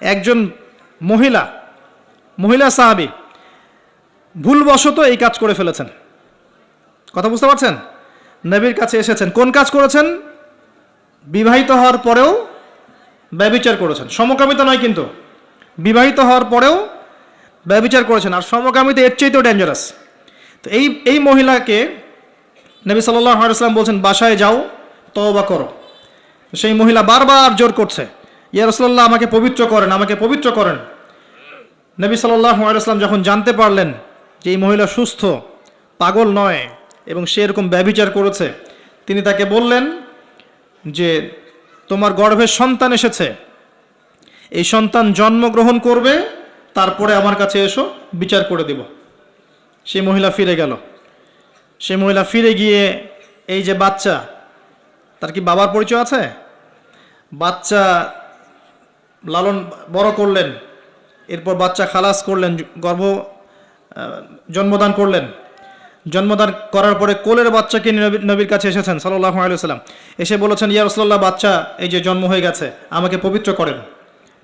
একজন মহিলা মহিলা সাহাবি ভুলবশত এই কাজ করে ফেলেছেন। কথা বুঝতে পারছেন? নবীর কাছে এসেছেন। কোন কাজ করেছেন? বিবাহিত হওয়ার পরেও ব্যবিচার করেছেন। সমকামিতা নয় কিন্তু, বিবাহিত হওয়ার পরেও ব্যবিচার করেছেন। আর সমকামিতা এর চাইতেও ডেঞ্জারাস তো এই এই মহিলাকে নবী সাল্লাহ আলাইসলাম বলছেন, বাসায় যাও, তওবা করো। সেই মহিলা বারবার জোর করছে। ইয়া রসল্লাহ আমাকে পবিত্র করেন, আমাকে পবিত্র করেন। নবী সাল্লাহ যখন জানতে পারলেন যে এই মহিলা সুস্থ, পাগল নয় এবং সে এরকম ব্যবিচার করেছে, তিনি তাকে বললেন যে, তোমার গর্ভের সন্তান এসেছে। এই সন্তান জন্মগ্রহণ করবে, তারপরে আমার কাছে এসো, বিচার করে দিব। সেই মহিলা ফিরে গেল। সে মহিলা ফিরে গিয়ে, এই যে বাচ্চা, তার কি বাবার পরিচয় আছে? বাচ্চা লালন বড় করলেন, এরপর বাচ্চা খালাস করলেন, গর্ভ জন্মদান করলেন। জন্মদান করার পরে কোলের বাচ্চাকে নবীর কাছে এসেছেন সাল্লাহ আলাইসাল্লাম এসে বলেছেন, ইয়া রসল্লাহ বাচ্চা এই যে জন্ম হয়ে গেছে, আমাকে পবিত্র করেন।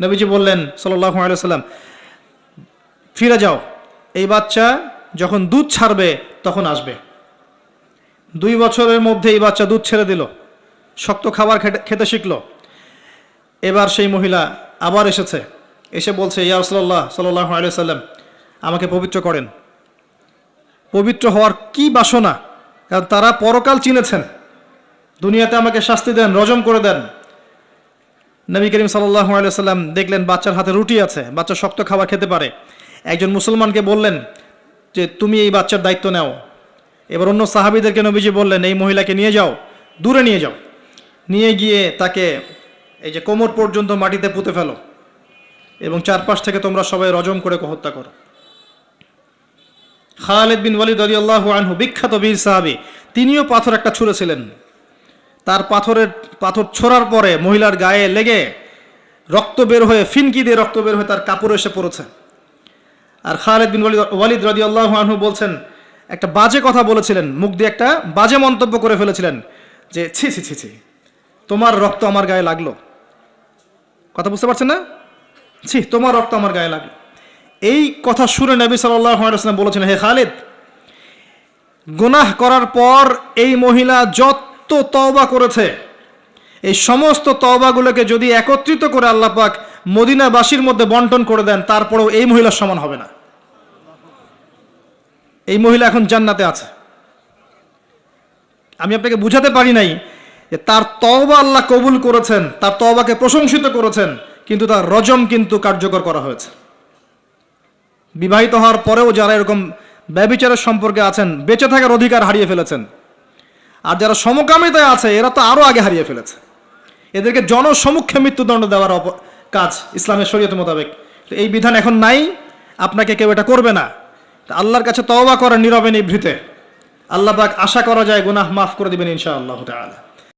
নবীজি বললেন সাল্লাহ আলাইসাল্লাম ফিরে যাও, এই বাচ্চা যখন দুধ ছাড়বে, তখন আসবে। দুই বছরের মধ্যে এই বাচ্চা দুধ ছেড়ে দিল, শক্ত খাবার খেতে শিখলো। এবার সেই মহিলা আবার এসেছে। এসে বলছে, ইয়া রসল্লাহ সাল্লাহ আলিয়া সাল্লাম আমাকে পবিত্র করেন। পবিত্র হওয়ার কি বাসনা? কারণ তারা পরকাল চিনেছেন। দুনিয়াতে আমাকে শাস্তি দেন, রজম করে দেন। নবী করিম সাল্লাহ আলিয়া সাল্লাম দেখলেন, বাচ্চার হাতে রুটি আছে, বাচ্চা শক্ত খাবার খেতে পারে। একজন মুসলমানকে বললেন যে, তুমি এই বাচ্চার দায়িত্ব নাও। এবার অন্য সাহাবিদেরকে নবীজি বললেন, এই মহিলাকে নিয়ে যাও, দূরে নিয়ে যাও। নিয়ে গিয়ে তাকে এই যে কোমর পর্যন্ত মাটিতে পুঁতে ফেলো এবং চারপাশ থেকে তোমরা সবাই রজম করে হত্যা করো। খালেদ বিন ওয়ালিদ আলী আল্লাহ আনহু বিখ্যাত বীর সাহাবি, তিনিও পাথর একটা ছুঁড়েছিলেন। তার পাথরের, পাথর ছোড়ার পরে মহিলার গায়ে লেগে রক্ত বের হয়ে, ফিনকি দিয়ে রক্ত বের হয়ে তার কাপড় এসে পড়েছে। আর খালেদ বিন ওয়ালিদ রাজি আল্লাহ আনহু বলছেন, একটা বাজে কথা বলেছিলেন, মুখ দিয়ে একটা বাজে মন্তব্য করে ফেলেছিলেন যে, ছি ছি ছি ছি, তোমার রক্ত আমার গায়ে লাগল। কথা বুঝতে পারছেন না? ছি, তোমার রক্ত আমার গায়ে লাগে এই কথা শুনে নবী সাল্লাম বলেছেন, হে খালিদ, গুনাহ করার পর এই মহিলা যত তওবা করেছে, এই সমস্ত তওবাগুলোকে যদি একত্রিত করে আল্লাহ পাক মদিনাবাসীর মধ্যে বন্টন করে দেন, তারপরেও এই মহিলার সমান হবে না। এই মহিলা এখন জান্নাতে আছে। আমি আপনাকে বুঝাতে পারি নাই যে তার তওবা আল্লাহ কবুল করেছেন, তার তওবাকে প্রশংসিত করেছেন, কিন্তু তার রজম কিন্তু কার্যকর করা হয়েছে। বিবাহিত হওয়ার পরেও যারা এরকম ব্যবিচারের সম্পর্কে আছেন, বেঁচে থাকার অধিকার হারিয়ে ফেলেছেন। আর যারা সমকামিতায় আছে, এরা তো আরও আগে হারিয়ে ফেলেছে। এদেরকে জনসমুখে মৃত্যুদণ্ড দেওয়ার কাজ ইসলামের শরীয়ত মোতাবেক। এই বিধান এখন নাই, আপনাকে কেউ এটা করবে না। আল্লাহর কাছে তওবা করেন নীরবে নিভৃতে। আল্লাহ পাক আশা করা যায়, গুনাহ মাফ করে দিবেন ইনশাআল্লাহ তাআলা।